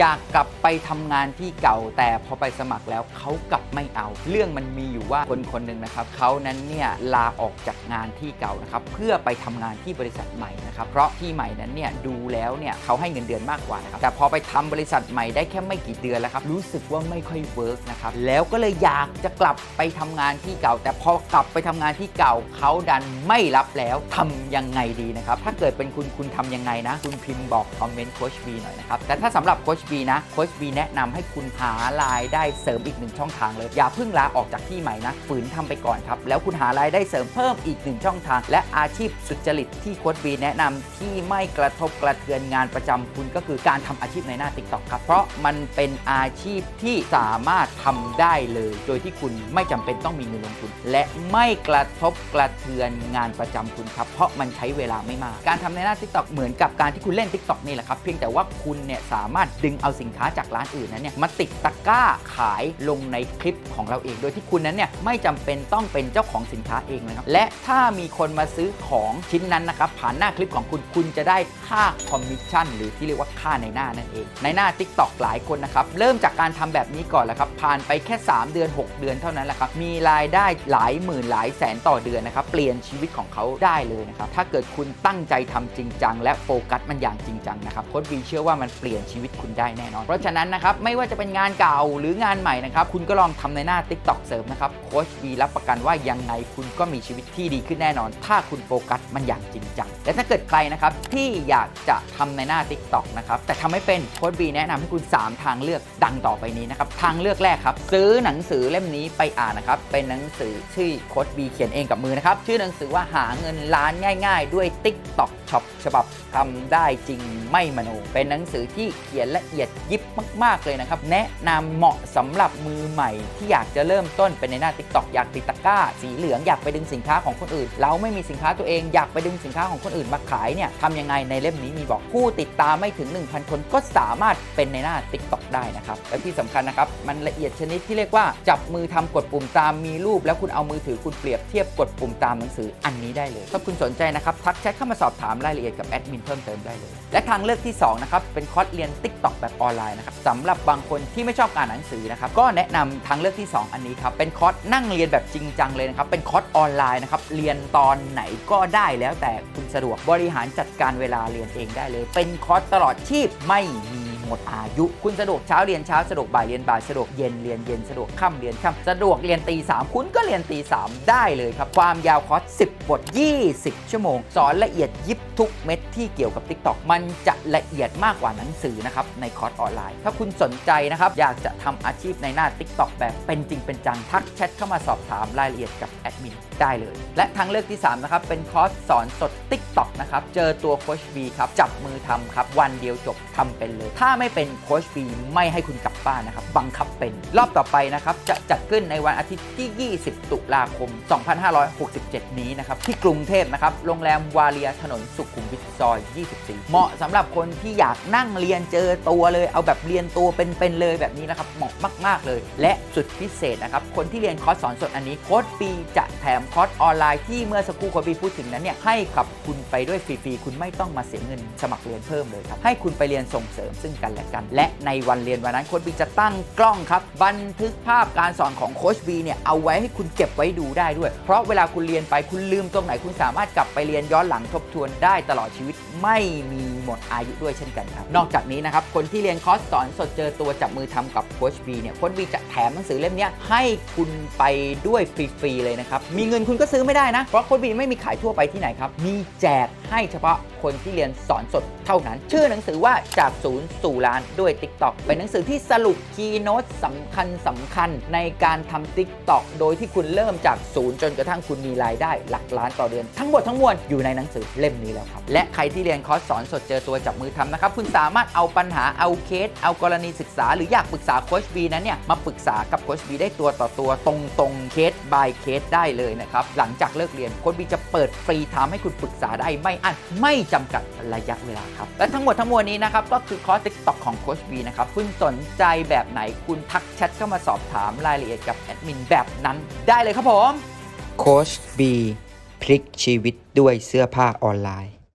อยากกลับไปทำงานที่เก่าแต่พอไปสมัครแล้วเขากลับไม่เอา เรื่องมันมีอยู่ว่าคนคนหนึ่งนะครับเขานั้นเนี่ยลาออกจากงานที่เก่านะครับเพื่อไปทำงานที่บริษัทใหม่นะครับเพราะที่ใหม่นั้นเนี่ยดูแล้วเนี่ยเขาให้เงินเดือนมากกว่านะครับแต่พอไปทำบริษัทใหม่ได้แค่ไม่กี่เดือนแล้วครับรู้สึกว่าไม่ค่อยเวิร์กนะครับแล้วก็เลยอยากจะกลับไปทำงานที่เก่า แต่พอกลับไปทำงานที่เก่าเขาดันไม่รับแล้วทำยังไงดีนะครับถ้าเกิดเป็นคุณคุณทำยังไงนะ คุณพิมพ์บอกคอมเมนต์โคชบีหน่อยนะครับแต่ถ้าสำหรับโคชบีนะโค้ชบีแนะนำให้คุณหารายได้เสริมอีกหนึ่งช่องทางเลย อย่าเพิ่งลาออกจากที่ใหม่นะ ฝืนทำไปก่อนครับ แล้วคุณหารายได้เสริมเพิ่มอีกหนึ่งช่องทาง และอาชีพสุจริตที่โค้ชบีแนะนำที่ไม่กระทบกระเทือนงานประจำคุณก็คือการทำอาชีพในหน้า TikTok ครับ เพราะมันเป็นอาชีพที่สามารถทำได้เลย โดยที่คุณไม่จำเป็นต้องมีเงินลงทุน และไม่กระทบกระเทือนงานประจำคุณครับ เพราะมันใช้เวลาไม่มาก การทำในหน้า TikTok เหมือนกับการที่คุณเล่น TikTok นี่แหละครับ เพียงแต่ว่าคุณเนี่ยสามารถดึงเอาสินค้าจากร้านอื่นนั้นเนี่ยมาติดตะกร้าขายลงในคลิปของเราเอง โดยที่คุณนั้นเนี่ยไม่จำเป็นต้องเป็นเจ้าของสินค้าเองนะครับและถ้ามีคนมาซื้อของชิ้นนั้นนะครับผ่านหน้าคลิปของคุณคุณจะได้ค่าคอมมิชชั่นหรือที่เรียกว่าค่าในหน้านั่นเอง ในหน้า TikTok หลายคนนะครับเริ่มจากการทำแบบนี้ก่อนแหละครับผ่านไปแค่ 3 เดือน 6 เดือนเท่านั้นแหละครับมีรายได้หลายหมื่นหลายแสนต่อเดือนนะครับเปลี่ยนชีวิตของเขาได้เลยนะครับถ้าเกิดคุณตั้งใจทำจริงจังและโฟกัสมันอย่างจริงจังนะครับโค้ชวีเชื่อว่ามันเปลี่ยนชีวิตคุณได้แน่นอน เพราะฉะนั้นนะครับไม่ว่าจะเป็นงานเก่าหรืองานใหม่นะครับคุณก็ลองทำในหน้า TikTok เสริมนะครับโค้ชวีรับประกันว่ายังไงคุณก็มีชีวิตที่ดีขึ้นแน่นอน ถ้าคุณโฟกัสมันอย่างจริงจังและถ้าเกิดใครนะครับที่อยากจะทำในหน้า TikTok นะครับแต่ทำไม่เป็นโค้ชวีแนะนำให้คุณ 3 ทางเลือกดังต่อไปนี้นะครับทางเลือกแรกครับซื้อหนังสือเล่มนี้ไปอ่านนะครับเป็นหนังสือที่โค้ชวีเขียนเองกับมือนะครับชื่อหนังสือว่าหาเงินล้านง่าย ๆ ด้วย TikTok ช็อปฉบับทำได้จริงไม่มโน เป็นหนังสือที่เขียนละเอียดยิบมากๆเลยนะครับ แนะนำเหมาะสำหรับมือใหม่ ที่อยากจะเริ่มต้นเป็นในหน้า TikTok อยากติดตะกร้า สีเหลืองอยากไปดึงสินค้าของคนอื่น เราไม่มีสินค้าตัวเองอยากไปดึงสินค้าของคนอื่นมาขายเนี่ยทำยังไงในเล่มนี้มีบอกผู้ติดตามไม่ถึง 1,000 คนก็สามารถเป็นในหน้า TikTok ได้นะครับและที่สำคัญนะครับมันละเอียดชนิดที่เรียกว่าจับมือทำกดปุ่มตามมีรูป แล้วคุณเอามือถือคุณเปรียบเทียบกดปุ่มตามหนังสืออันนี้ได้เลยถ้าคุณสนใจนะครับทักแชทเข้ามาสอบถามรายละเอียดกับแอดมินเพิ่มเติมได้เลยและทางเลือกที่2นะครับเป็นคอร์สเรียน TikTok แบบออนไลน์นะครับสำหรับบางคนที่ไม่ชอบอ่านหนังสือนะครับก็แนะนำทางเลือกที่ 2 อันนี้ครับเป็นคอร์สนั่งเรียนแบบจริงจังเลยนะครับเป็นคอร์สออนไลน์นะครับเรียนตอนไหนก็ได้แล้วแต่คุณสะดวกบริหารจัดการเวลาเรียนเองได้เลย เป็นคอร์สตลอดชีพไม่มี หมดอายุ คุณสะดวกเช้าเรียนเช้าสะดวกบ่ายเรียนบ่ายสะดวกเย็นเรียนเย็นสะดวกค่ำเรียนค่ำสะดวกเรียนตีสามคุณก็เรียนตีสามได้เลยครับ ความยาวคอร์ส10 บท 20 ชั่วโมง สอนละเอียดยิบทุกเม็ดที่เกี่ยวกับ TikTok มันจะละเอียดมากกว่าหนังสือนะครับในคอร์สออนไลน์ ถ้าคุณสนใจนะครับอยากจะทำอาชีพในหน้า TikTok แบบเป็นจริงเป็นจังทักแชทเข้ามาสอบถามรายละเอียดกับแอดมินได้เลย และทางเลือกที่3นะครับเป็นคอร์สสอนสด TikTok นะครับเจอตัวโคชบีครับจับมือทำครับวันเดียวจบทำเป็นเลยถ้าไม่เป็นโค้ชบีไม่ให้คุณกลับบ้านนะครับ บังคับเป็น รอบต่อไปนะครับ จะจัดขึ้นในวันอาทิตย์ที่ 20 ตุลาคม 2567 นี้นะครับ ที่กรุงเทพนะครับ โรงแรมวาเลียถนนสุขุมวิทซอย 24 เหมาะสำหรับคนที่อยากนั่งเรียนเจอตัวเลย เอาแบบเรียนตัวเป็นๆเลยแบบนี้นะครับ เหมาะมากๆเลย และสุดพิเศษนะครับ คนที่เรียนคอร์สสอนสดอันนี้โค้ดปีจะแถมคอร์สออนไลน์ที่เมื่อสักครู่โค้ดปีพูดถึงนั้นเนี่ยให้กับคุณไปด้วยฟรีๆคุณไม่ต้องมาเสียเงินสมัครเรียนเพิ่มเลยครับให้คุณไปเรียนส่งเสริมซึ่งกันและกัน และในวันเรียนวันนั้นโค้ดบีจะตั้งกล้องครับ บันทึกภาพการสอนของโค้ชบีเนี่ยเอาไว้ให้คุณเก็บไว้ดูได้ด้วย เพราะเวลาคุณเรียนไปคุณลืมตรงไหนคุณสามารถกลับไปเรียนย้อนหลังทบทวนได้ตลอดชีวิตไม่มีหมดอายุด้วยเช่นกันครับ นอกจากนี้นะครับ คนที่เรียนคอร์สสอนสดเจอตัวจับมือทำกับโค้ชบีเนี่ยโค้ชบีจะแถมหนังสือเล่มนี้ให้คุณไปด้วยฟรีๆเลยนะครับ มีเงินคุณก็ซื้อไม่ได้นะ เพราะโค้ชบีไม่มีขายทั่วไปที่ไหนครับ มีแจกให้เฉพาะคนที่เรียนสอนสดเท่านั้น ชื่อหนังสือว่าจากศูนย์สู่ล้านด้วย TikTok เป็นหนังสือที่สรุปคีย์โน้ตสำคัญสำคัญในการทำ TikTok โดยที่คุณเริ่มจากศูนย์จนกระทั่งคุณมีรายได้หลักล้านต่อเดือน ทั้งหมดทั้งมวลอยู่ในหนังสือเล่มนี้แล้วครับ และใครที่เรียนคอร์สสอนสดเจอตัวจับมือทำนะครับ คุณสามารถเอาปัญหาเอาเคส เอากรณีศึกษา หรืออยากปรึกษาโค้ชบีนั้นเนี่ยมาปรึกษากับโค้ชบีได้ตัวต่อตัวตรงตรงเคส by เคสได้เลยนะครับหลังจากเลิกเรียนโค้ชบีจะเปิดฟรีไทม์ให้คุณปรึกษาได้ไม่อั้นไม่จำกัดระยะเวลาครับและทั้งหมดทั้งมวลนี้นะครับก็คือคอร์ส TikTok ของโค้ชบีนะครับคุณสนใจแบบไหนคุณทักแชทเข้ามาสอบถามรายละเอียดกับแอดมินแบบนั้นได้เลยครับผม โค้ชบีพลิกชีวิตด้วยเสื้อผ้าออนไลน์